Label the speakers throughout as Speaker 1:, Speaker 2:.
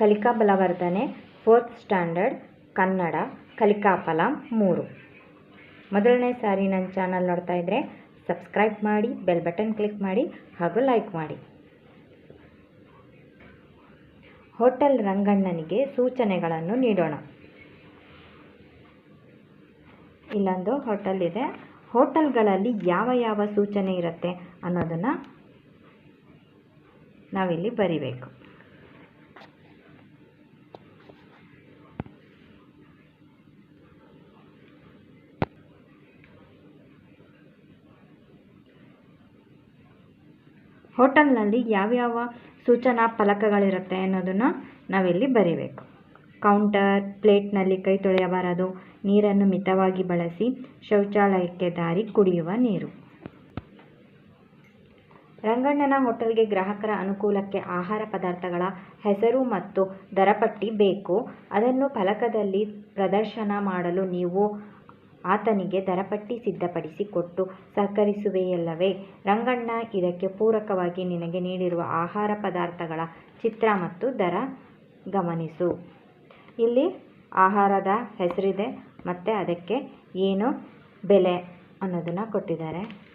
Speaker 1: ಕಲಿಕಾ ಬಲವರ್ಧನೆ fourth standard Kannada ಕಲಿಕಾ ಫಲ ಮೂರು. ಮೊದಲನೇ ಸಾರಿ ನನ್ನ ಚಾನಲ್ ನೋಡ್ತಾ ಇದ್ದರೆ ಸಬ್ಸ್ಕ್ರೈಬ್ ಮಾಡಿ ಬೆಲ್ ಬಟನ್ ಕ್ಲಿಕ್ ಮಾಡಿ, ಹಾಗೂ ಲೈಕ್ ಮಾಡಿ. ಹೋಟೆಲ್ ರಂಗಣ್ಣನಿಗೆ ಸೂಚನೆಗಳನ್ನು ನೀಡೋಣ. ಇಲ್ಲೊಂದು ಹೋಟೆಲ್ ಇದೆ. ಹೋಟೆಲ್ಗಳಲ್ಲಿ ಯಾವ ಯಾವ ಸೂಚನೆ ಇರುತ್ತೆ ಅನ್ನೋದನ್ನು ನಾವಿಲ್ಲಿ ಬರಿಬೇಕು. ಹೋಟೆಲ್ನಲ್ಲಿ ಯಾವ್ಯಾವ ಸೂಚನಾ ಫಲಕಗಳಿರುತ್ತೆ ಅನ್ನೋದನ್ನು ನಾವಿಲ್ಲಿ ಬರಿಬೇಕು. ಕೌಂಟರ್, ಪ್ಲೇಟ್ನಲ್ಲಿ ಕೈ ತೊಳೆಯಬಾರದು, ನೀರನ್ನು ಮಿತವಾಗಿ ಬಳಸಿ ಶೌಚಾಲಯಕ್ಕೆ ದಾರಿ ಕುಡಿಯುವ ನೀರು. ರಂಗಣ್ಣನ ಹೋಟೆಲ್ಗೆ ಗ್ರಾಹಕರ ಅನುಕೂಲಕ್ಕೆ ಆಹಾರ ಪದಾರ್ಥಗಳ ಹೆಸರು ಮತ್ತು ದರಪಟ್ಟಿ ಬೇಕು. ಅದನ್ನು ಫಲಕದಲ್ಲಿ ಪ್ರದರ್ಶನ ಮಾಡಲು ನೀವು ಆತನಿಗೆ ದರಪಟ್ಟಿ ಸಿದ್ಧಪಡಿಸಿ ಕೊಟ್ಟು ಸಹಕರಿಸುವೆಯಲ್ಲವೇ? ರಂಗಣ್ಣ, ಇದಕ್ಕೆ ಪೂರಕವಾಗಿ ನಿನಗೆ ನೀಡಿರುವ ಆಹಾರ ಪದಾರ್ಥಗಳ ಚಿತ್ರ ಮತ್ತು ದರ ಗಮನಿಸು. ಇಲ್ಲಿ ಆಹಾರದ ಹೆಸರಿದೆ, ಮತ್ತು ಅದಕ್ಕೆ ಏನು ಬೆಲೆ ಅನ್ನೋದನ್ನು ಕೊಟ್ಟಿದ್ದಾರೆ.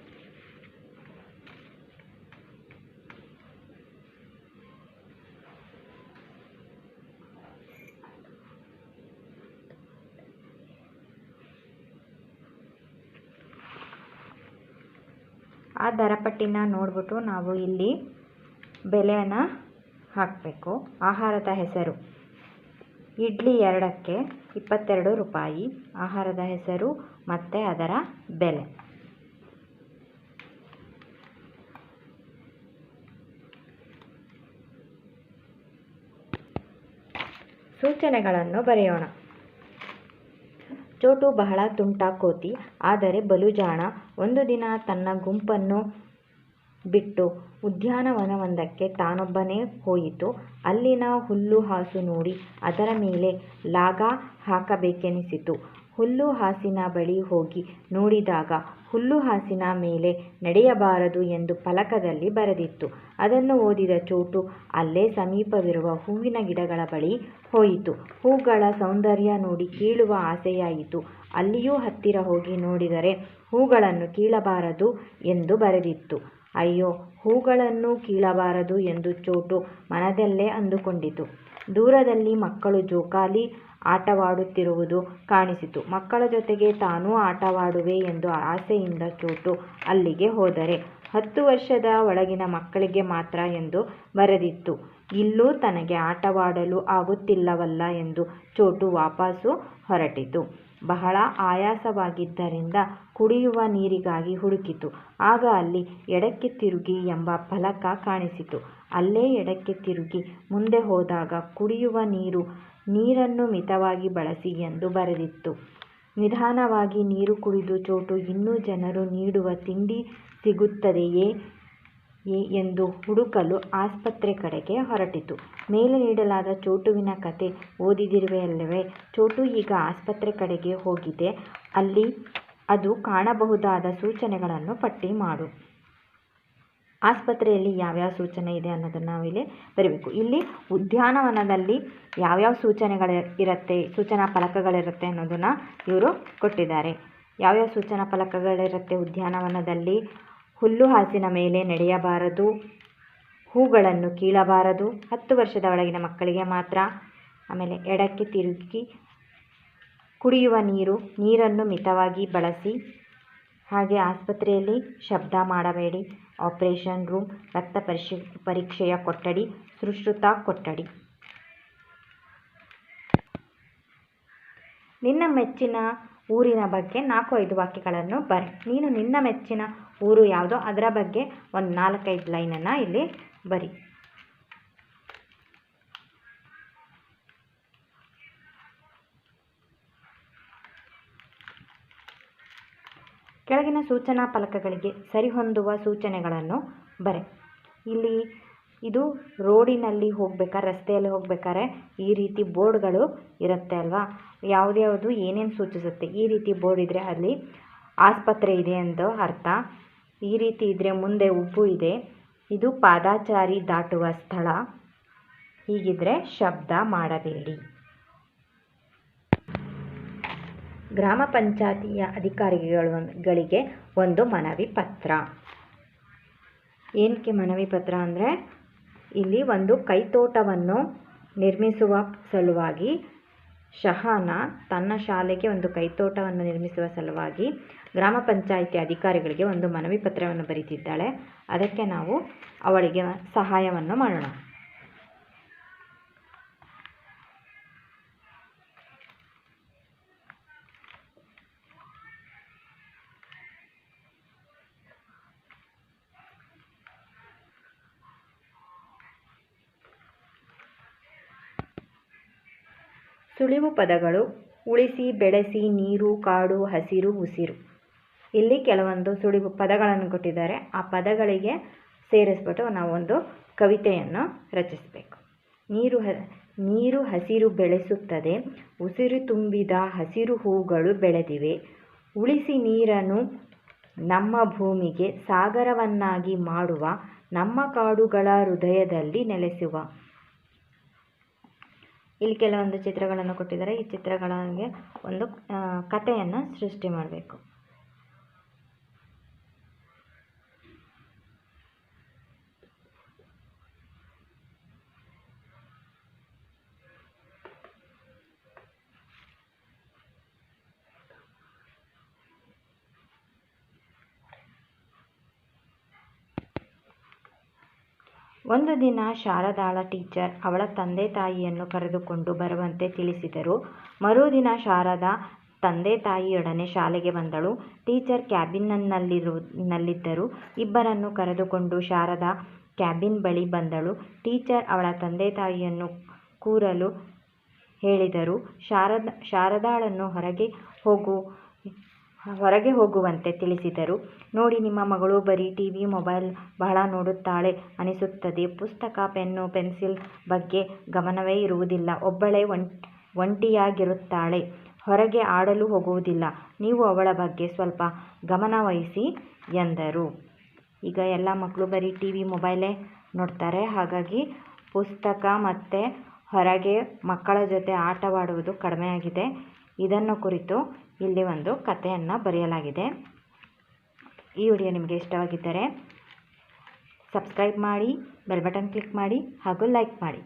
Speaker 1: ಆ ದರಪಟ್ಟಿನ ನೋಡಿಬಿಟ್ಟು ನಾವು ಇಲ್ಲಿ ಬೆಲೆಯನ್ನು ಹಾಕಬೇಕು. ಆಹಾರದ ಹೆಸರು. ಇಡ್ಲಿ ಎರಡಕ್ಕೆ ಇಪ್ಪತ್ತೆರಡು ರೂಪಾಯಿ. ಆಹಾರದ ಹೆಸರು ಮತ್ತು ಅದರ ಬೆಲೆ. ಸೂಚನೆಗಳನ್ನು ಬರೆಯೋಣ. ಚೋಟು ಬಹಳ ತುಂಟಾಕೋತಿ. ಆದರೆ ಬಲು ಜಾಣ ಒಂದು ದಿನ ತನ್ನ ಗುಂಪನ್ನು ಬಿಟ್ಟು ಉದ್ಯಾನವನವೊಂದಕ್ಕೆ ತಾನೊಬ್ಬನೇ ಹೋಯಿತು. ಅಲ್ಲಿನ ಹುಲ್ಲು ಹಾಸು ನೋಡಿ ಅದರ ಮೇಲೆ ಲಾಗ ಹಾಕಬೇಕೆನಿಸಿತು. ಹುಲ್ಲು ಹಾಸಿನ ಬಳಿ ಹೋಗಿ ನೋಡಿದಾಗ ಹುಲ್ಲು ಹಾಸಿನ ಮೇಲೆ ನಡೆಯಬಾರದು ಎಂದು ಫಲಕದಲ್ಲಿ ಬರೆದಿತ್ತು. ಅದನ್ನು ಓದಿದ ಚೋಟು ಅಲ್ಲೇ ಸಮೀಪವಿರುವ ಹೂವಿನ ಗಿಡಗಳ ಬಳಿ ಹೋಯಿತು. ಹೂಗಳ ಸೌಂದರ್ಯ ನೋಡಿ ಕೀಳುವ ಆಸೆಯಾಯಿತು. ಅಲ್ಲಿಯೂ ಹತ್ತಿರ ಹೋಗಿ ನೋಡಿದರೆ ಹೂಗಳನ್ನು ಕೀಳಬಾರದು ಎಂದು ಬರೆದಿತ್ತು. ಅಯ್ಯೋ, ಹೂಗಳನ್ನು ಕೀಳಬಾರದು ಎಂದು ಚೋಟು ಮನದಲ್ಲೇ ಅಂದುಕೊಂಡಿತು. ದೂರದಲ್ಲಿ ಮಕ್ಕಳು ಜೋಕಾಲಿ ಆಟವಾಡುತ್ತಿರುವುದು ಕಾಣಿಸಿತು. ಮಕ್ಕಳ ಜೊತೆಗೆ ತಾನೂ ಆಟವಾಡುವೆ ಎಂದು ಆಸೆಯಿಂದ ಚೋಟು ಅಲ್ಲಿಗೆ ಹೋದರೆ. ಹತ್ತು ವರ್ಷದ ಒಳಗಿನ ಮಕ್ಕಳಿಗೆ ಮಾತ್ರ ಎಂದು ಬರೆದಿತ್ತು. ಇಲ್ಲೂ ತನಗೆ ಆಟವಾಡಲು ಆಗುತ್ತಿಲ್ಲವಲ್ಲ ಎಂದು ಚೋಟು ವಾಪಸ್ಸು ಹೊರಟಿತು. ಬಹಳ ಆಯಾಸವಾಗಿದ್ದರಿಂದ ಕುಡಿಯುವ ನೀರಿಗಾಗಿ ಹುಡುಕಿತು. ಆಗ ಅಲ್ಲಿ ಎಡಕ್ಕೆ ತಿರುಗಿ ಎಂಬ ಫಲಕ ಕಾಣಿಸಿತು. ಅಲ್ಲೇ ಎಡಕ್ಕೆ ತಿರುಗಿ ಮುಂದೆ ಹೋದಾಗ ಕುಡಿಯುವ ನೀರು ನೀರನ್ನು ಮಿತವಾಗಿ ಬಳಸಿ ಎಂದು ಬರೆದಿತ್ತು. ನಿಧಾನವಾಗಿ ನೀರು ಕುಡಿದು ಚೋಟು ಇನ್ನೂ ಜನರು ನೀಡುವ ತಿಂಡಿ ಸಿಗುತ್ತದೆಯೇ? ಎಂದು ಹುಡುಕಲು ಆಸ್ಪತ್ರೆ ಕಡೆಗೆ ಹೊರಟಿತು. ಮೇಲೆ ನೀಡಲಾದ ಚೋಟುವಿನ ಕತೆ ಓದಿದಿರುವೆಯಲ್ಲವೇ, ಚೋಟು ಈಗ ಆಸ್ಪತ್ರೆ ಕಡೆಗೆ ಹೋಗಿದೆ. ಅಲ್ಲಿ ಅದು ಕಾಣಬಹುದಾದ ಸೂಚನೆಗಳನ್ನು ಪಟ್ಟಿ ಮಾಡು. ಆಸ್ಪತ್ರೆಯಲ್ಲಿ ಯಾವ್ಯಾವ ಸೂಚನೆ ಇದೆ ಅನ್ನೋದನ್ನು ನಾವಿಲ್ಲಿ ಬರೀಬೇಕು. ಇಲ್ಲಿ ಉದ್ಯಾನವನದಲ್ಲಿ ಯಾವ್ಯಾವ ಸೂಚನೆಗಳು ಇರುತ್ತೆ, ಸೂಚನಾ ಫಲಕಗಳಿರುತ್ತೆ ಅನ್ನೋದನ್ನು ಇವರು ಕೊಟ್ಟಿದ್ದಾರೆ. ಯಾವ್ಯಾವ ಸೂಚನಾ ಫಲಕಗಳಿರುತ್ತೆ ಉದ್ಯಾನವನದಲ್ಲಿ? ಹುಲ್ಲು ಹಾಸಿನ ಮೇಲೆ ನಡೆಯಬಾರದು. ಹೂಗಳನ್ನು ಕೀಳಬಾರದು. ಹತ್ತು ವರ್ಷದ ಒಳಗಿನ ಮಕ್ಕಳಿಗೆ ಮಾತ್ರ. ಆಮೇಲೆ ಎಡಕ್ಕೆ ತಿರುಗಿ ಕುಡಿಯುವ ನೀರು, ನೀರನ್ನು ಮಿತವಾಗಿ ಬಳಸಿ. ಹಾಗೆ ಆಸ್ಪತ್ರೆಯಲ್ಲಿ ಶಬ್ದ ಮಾಡಬೇಡಿ. ಆಪರೇಷನ್ ರೂಮ್, ರಕ್ತ ಪರಿಶಿ, ಪರೀಕ್ಷೆಯ ಕೊಠಡಿ, ಸುಶ್ರುತ ಕೊಠಡಿ. ನಿನ್ನ ಮೆಚ್ಚಿನ ಊರಿನ ಬಗ್ಗೆ ನಾಲ್ಕು ಐದು ವಾಕ್ಯಗಳನ್ನು ಬರೆ ನೀನು ನಿನ್ನ ಮೆಚ್ಚಿನ ಊರು ಯಾವುದೋ ಅದರ ಬಗ್ಗೆ ಒಂದು ನಾಲ್ಕೈದು ಲೈನನ್ನು ಇಲ್ಲಿ ಬರಿ ಕೆಳಗಿನ ಸೂಚನಾ ಫಲಕಗಳಿಗೆ ಸರಿಹೊಂದುವ ಸೂಚನೆಗಳನ್ನು ಬರೆ ಇಲ್ಲಿ ಇದು ರೋಡಿನಲ್ಲಿ ಹೋಗ್ಬೇಕಾದ್ರೆ ರಸ್ತೆಯಲ್ಲಿ ಹೋಗ್ಬೇಕಾದ್ರೆ ಈ ರೀತಿ ಬೋರ್ಡ್ಗಳು ಇರುತ್ತೆ ಅಲ್ವಾ? ಯಾವ್ದ್ಯಾವುದು ಏನೇನು ಸೂಚಿಸುತ್ತೆ? ಈ ರೀತಿ ಬೋರ್ಡ್ ಇದ್ದರೆ ಅಲ್ಲಿ ಆಸ್ಪತ್ರೆ ಇದೆ ಎಂದು ಅರ್ಥ. ಈ ರೀತಿ ಇದ್ದರೆ ಮುಂದೆ ಉಬ್ಬು ಇದೆ. ಇದು ಪಾದಾಚಾರಿ ದಾಟುವ ಸ್ಥಳ. ಹೀಗಿದ್ರೆ ಶಬ್ದ ಮಾಡಬೇಡಿ. ಗ್ರಾಮ ಪಂಚಾಯತಿಯ ಅಧಿಕಾರಿಗಳಿಗೆ ಒಂದು ಮನವಿ ಪತ್ರ. ಏನಕ್ಕೆ ಮನವಿ ಪತ್ರ ಅಂದರೆ ಇಲ್ಲಿ ಒಂದು ಕೈತೋಟವನ್ನು ನಿರ್ಮಿಸುವ ಸಲುವಾಗಿ ಶಹಾನ ತನ್ನ ಶಾಲೆಗೆ ಒಂದು ಕೈತೋಟವನ್ನು ನಿರ್ಮಿಸುವ ಸಲುವಾಗಿ ಗ್ರಾಮ ಪಂಚಾಯಿತಿ ಅಧಿಕಾರಿಗಳಿಗೆ ಒಂದು ಮನವಿ ಪತ್ರವನ್ನು ಬರೀತಿದ್ದಾಳೆ. ಅದಕ್ಕೆ ನಾವು ಅವಳಿಗೆ ಸಹಾಯವನ್ನು ಮಾಡೋಣ. ಸುಳಿವು ಪದಗಳು ಉಳಿಸಿ, ಬೆಳೆಸಿ, ನೀರು, ಕಾಡು, ಹಸಿರು, ಉಸಿರು. ಇಲ್ಲಿ ಕೆಲವೊಂದು ಸುಳಿವು ಪದಗಳನ್ನು ಕೊಟ್ಟಿದ್ದಾರೆ. ಆ ಪದಗಳಿಗೆ ಸೇರಿಸ್ಬಿಟ್ಟು ನಾವು ಒಂದು ಕವಿತೆಯನ್ನು ರಚಿಸಬೇಕು. ನೀರು ನೀರು ಹಸಿರು ಬೆಳೆಸುತ್ತದೆ, ಉಸಿರು ತುಂಬಿದ ಹಸಿರು ಹೂಗಳು ಬೆಳೆದಿವೆ. ಉಳಿಸಿ ನೀರನ್ನು ನಮ್ಮ ಭೂಮಿಗೆ ಸಾಗರವನ್ನಾಗಿ ಮಾಡುವ ನಮ್ಮ ಕಾಡುಗಳ ಹೃದಯದಲ್ಲಿ ನೆಲೆಸುವ. ಇಲ್ಲಿ ಕೆಲವೊಂದು ಚಿತ್ರಗಳನ್ನು ಕೊಟ್ಟಿದ್ದಾರೆ. ಈ ಚಿತ್ರಗಳಿಗೆ ಒಂದು ಕಥೆಯನ್ನು ಸೃಷ್ಟಿ ಮಾಡಬೇಕು. ಒಂದು ದಿನ ಶಾರದಾಳ ಟೀಚರ್ ಅವಳ ತಂದೆ ತಾಯಿಯನ್ನು ಕರೆದುಕೊಂಡು ಬರುವಂತೆ ತಿಳಿಸಿದರು. ಮರುದಿನ ಶಾರದಾ ತಂದೆ ತಾಯಿಯೊಡನೆ ಶಾಲೆಗೆ ಬಂದಳು. ಟೀಚರ್ ಕ್ಯಾಬಿನ್ನಲ್ಲಿದ್ದರು ಇಬ್ಬರನ್ನು ಕರೆದುಕೊಂಡು ಶಾರದಾ ಕ್ಯಾಬಿನ್ ಬಳಿ ಬಂದಳು. ಟೀಚರ್ ಅವಳ ತಂದೆ ತಾಯಿಯನ್ನು ಕೂರಲು ಹೇಳಿದರು. ಶಾರದ, ಶಾರದಾಳನ್ನು ಹೊರಗೆ ಹೋಗು ಹೊರಗೆ ಹೋಗುವಂತೆ ತಿಳಿಸಿದರು. ನೋಡಿ, ನಿಮ್ಮ ಮಗಳು ಬರೀ ಟಿವಿ ಮೊಬೈಲ್ ಬಹಳ ನೋಡುತ್ತಾಳೆ ಅನಿಸುತ್ತದೆ. ಪುಸ್ತಕ, ಪೆನ್ನು, ಪೆನ್ಸಿಲ್ ಬಗ್ಗೆ ಗಮನವೇ ಇರುವುದಿಲ್ಲ. ಒಬ್ಬಳೇ ಒಂಟಿಯಾಗಿರುತ್ತಾಳೆ. ಹೊರಗೆ ಆಡಲು ಹೋಗುವುದಿಲ್ಲ. ನೀವು ಅವಳ ಬಗ್ಗೆ ಸ್ವಲ್ಪ ಗಮನವಹಿಸಿ ಎಂದರು. ಈಗ ಎಲ್ಲ ಮಕ್ಕಳು ಬರೀ ಟಿ ವಿ ಮೊಬೈಲೇ ನೋಡ್ತಾರೆ. ಹಾಗಾಗಿ ಪುಸ್ತಕ ಮತ್ತು ಹೊರಗೆ ಮಕ್ಕಳ ಜೊತೆ ಆಟವಾಡುವುದು ಕಡಿಮೆಯಾಗಿದೆ. ಇದನ್ನು ಕುರಿತು ಇಲ್ಲಿ ಒಂದು ಕಥೆಯನ್ನು ಬರೆಯಲಾಗಿದೆ. ಈ ವಿಡಿಯೋ ನಿಮಗೆ ಇಷ್ಟವಾಗಿದ್ದರೆ, ಸಬ್ಸ್ಕ್ರೈಬ್ ಮಾಡಿ, ಬೆಲ್ ಬಟನ್ ಕ್ಲಿಕ್ ಮಾಡಿ ಹಾಗೂ ಲೈಕ್ ಮಾಡಿ.